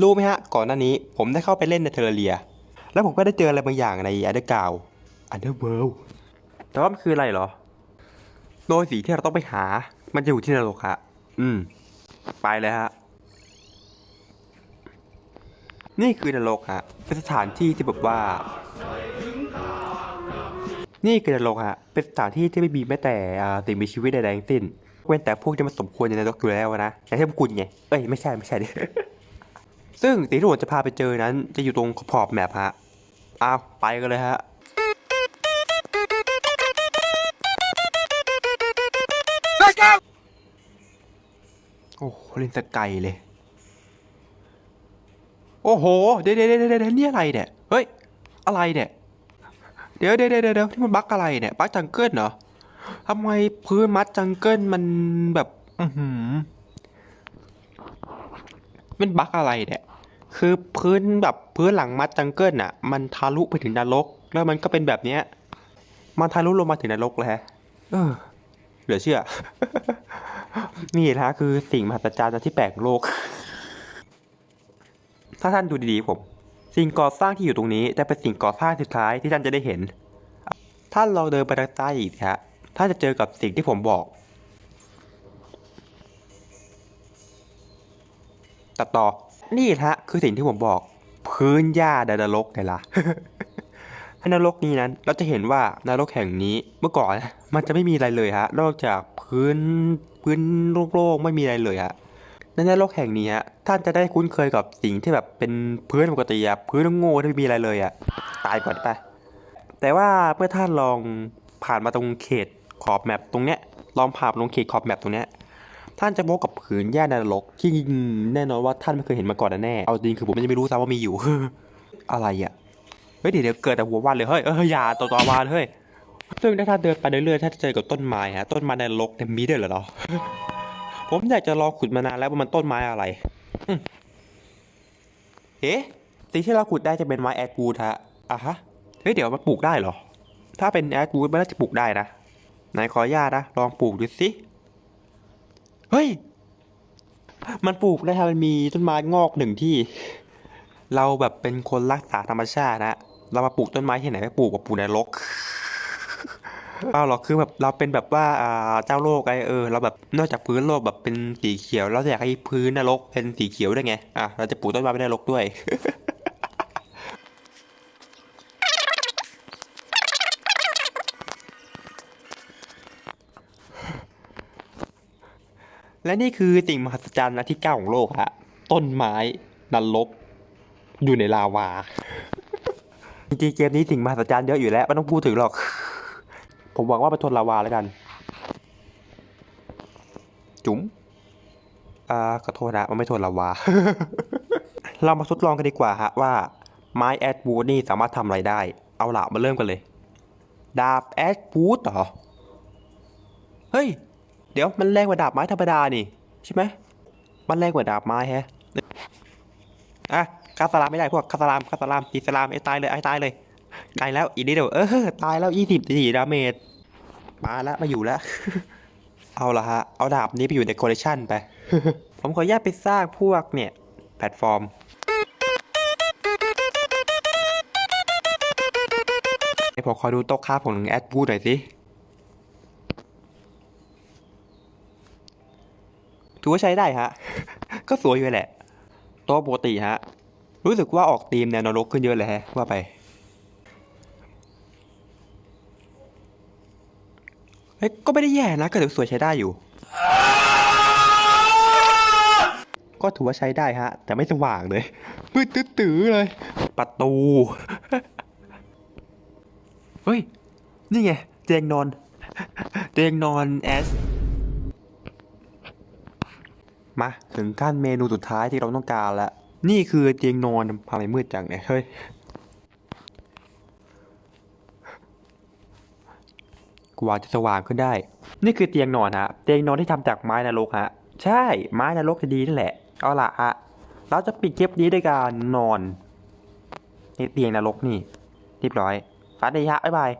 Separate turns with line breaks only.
รู้ไหมฮะ ก่อนหน้านี้ผมได้เข้าไปเล่นในเทอร์เรีย แล้วผมก็ได้เจออะไรบางอย่างในอันเดอร์กาวอันเดอร์เวิลด์แต่ว่ามันคืออะไรเหรอ โดยสีที่เราต้องไปหา มันจะอยู่ที่นรกฮะอืม ไปเลยฮะ นี่คือนรกฮะ เป็นสถานที่ที่แบบว่า นี่คือนรกฮะ เป็นสถานที่ที่ไม่มีแม้แต่สิ่งมีชีวิตใดๆทั้งสิ้นเว้นแต่พวกที่มันสมควรในนรกอยู่แล้วนะอย่างเช่พวกคุณไง เอ้ยไม่ใช่ไม่ใช่ดิ ซึ่งสิ่งที่ผมจะพาไปเจอนั้น จะอยู่ตรงขอบแมพฮะอ้าวไปกันเลยฮะโอ้โหเล่นสกายเลย โอ้โห เดี๋ยวเดี๋ยวเดี๋ยวเดี๋ยวนี่อะไรเนี่ย เฮ้ย อะไรเนี่ยเดี๋ยวเดี๋ยวเดี๋ยวเดี๋ยวที่มันบั๊กอะไรเนี่ย บั๊กจังเกิลเหรอทำไมพื้นมัดจังเกิลมันแบบ อือหือมันบั๊กอะไรเนี่ย คือพื้นแบบพื้นหลังมัดจังเกิลน่ะ มันทะลุไปถึงนรก แล้วมันก็เป็นแบบเนี้ยมันทะลุลงมาถึงนรกเลยฮะเออ เหลือเชื่อ นี่นะคือสิ่งมหัศจรรย์ที่แปลกโลก ถ้าท่านดูดีๆผม สิ่งก่อสร้างที่อยู่ตรงนี้จะเป็นสิ่งก่อสร้างสุดท้ายที่ท่านจะได้เห็น ท่านลองเดินไปทางใต้อีกนะฮะท่านจะเจอกับสิ่งที่ผมบอก ตัดต่อ นี่ฮะคือสิ่งที่ผมบอก พื้นหญ้าดานรกไงล่ะในนรกนี้นั้น เราจะเห็นว่านรกแห่งนี้เมื่อก่อนมันจะไม่มีอะไรเลยฮะนอกจากพื้นพื้นโล่งๆไม่มีอะไรเลยฮะในนรกแห่งนี้ฮะท่านจะได้คุ้นเคยกับสิ่งที่แบบเป็นพื้นปกติอะพื้นโง่ที่ไม่มีอะไรเลยอะตายก่อนไปแต่ว่าเมื่อท่านลองผ่านมาตรงเขตขอบแมปตรงเนี้ยลองผ่านลงเขตขอบแมปตรงเนี้ย ท่านจะพบกับผืนหญ้านรกที่แน่นอนว่าท่านไม่เคยเห็นมาก่อนแน่เอาจริงคือผมยังไม่รู้ซ้ำว่ามีอยู่ อะไรอะเฮ้ยเดี๋ยวเกิดแต่หัววันเลยเฮ้ยเอออย่าต่อต่อวานเฮ้ยซึ่งถ้าท่านเดินไปเรื่อยๆท่านจะเจอกับต้นไม้ฮะต้นไม้ในนรกเนี่ยมีด้วยเหรอผมอยากจะลองขุดมานานแล้วว่ามันต้นไม้อะไรเอ๊ะสิ่งที่เราขุดได้จะเป็นไม้แอดวูดฮะอะฮะเฮ้ยเดี๋ยวมันปลูกได้เหรอ ถ้าเป็นแอดวูดมันน่าจะปลูกได้นะไหนขออนุญาตนะลองปลูกดูสิ เฮ้ย มันปลูกได้ครับมันมีต้นไม้งอกหนึ่งที่ เราแบบเป็นคนรักษาธรรมชาตินะเรามาปลูกต้นไม้ที่ไหนไม่ปลูกกับปลูกในรกเปล่าหรอกคือแบบเราเป็นแบบว่าอ่าเจ้าโลกไอเออ เราแบบนอกจากพื้นโลกแบบเป็นสีเขียวเราอยากให้พื้นนรกเป็นสีเขียวด้วยไงอะเราจะปลูกต้นไม้ในนรกด้วย และนี่คือสิ่งมหัศจรรย์นะที่เก้าของโลกฮะต้นไม้นรกอยู่ในลาวาจริงๆเกมนี้สิ่งมหัศจรรย์เยอะอยู่แล้วไม่ต้องพูดถึงหรอก ผมหวังว่าไปทนลาวาแล้วกัน จุ๋มอ่าขอโทษนะมันไม่ทนลาวา เรามาทดลองกันดีกว่าฮะว่าไม้แอดวูดนี่สามารถทำอะไรได้ เอาละมาเริ่มกันเลย ดาบแอดวูดเหรอ เฮ้ย เดี๋ยวมันแรงกว่าดาบไม้ธรรมดานี่ใช่ไหมมันแรงกว่าดาบไม้แฮะอะคาสลามไม่ได้พวกคาสลามคาสลามตีสลามไอ้ตายเลยไอ้ตายเลยตายแล้วอีนิดเดียวเออตายแล้วยี่สิบสี่ดาเมจมาแล้วมาอยู่แล้วเอาละฮะเอาดาบนี้ไปอยู่ในคอลเลคชันไปผมขออนุญาตไปสร้างพวกเนี่ย แพลตฟอร์มให้ผมขอดูโต๊ะค้าของแอดบูหน่อยสิ ถือว่าใช้ได้ฮะ ก็สวยอยู่แหละโต๊ะปกติฮะ รู้สึกว่าออกธีมแนวนรกขึ้นเยอะเลยฮะ ว่าไป เฮ้ย ก็ไม่ได้แย่นะ ก็ถือสวยใช้ได้อยู่ ก็ถือว่าใช้ได้ฮะ แต่ไม่สว่างเลย มืดตื้อเลย ประตู เฮ้ย นี่ไง เตียงนอน เตียงนอนแอส มาถึงขั้นเมนูสุดท้ายที่เราต้องการแล้ว นี่คือเตียงนอนทำไมมืดจังเนี่ยเฮ้ยกว่าจะสว่างขึ้นได้ นี่คือเตียงนอนฮะ เตียงนอนที่ทำจากไม้นรกฮะ ใช่ ไม้นรกจะดีนั่นแหละ เอาล่ะฮะ เราจะปิดคลิปนี้ด้วยการนอนในเตียงนรกนี่เรียบร้อยฝันดีฮะบ๊ายบาย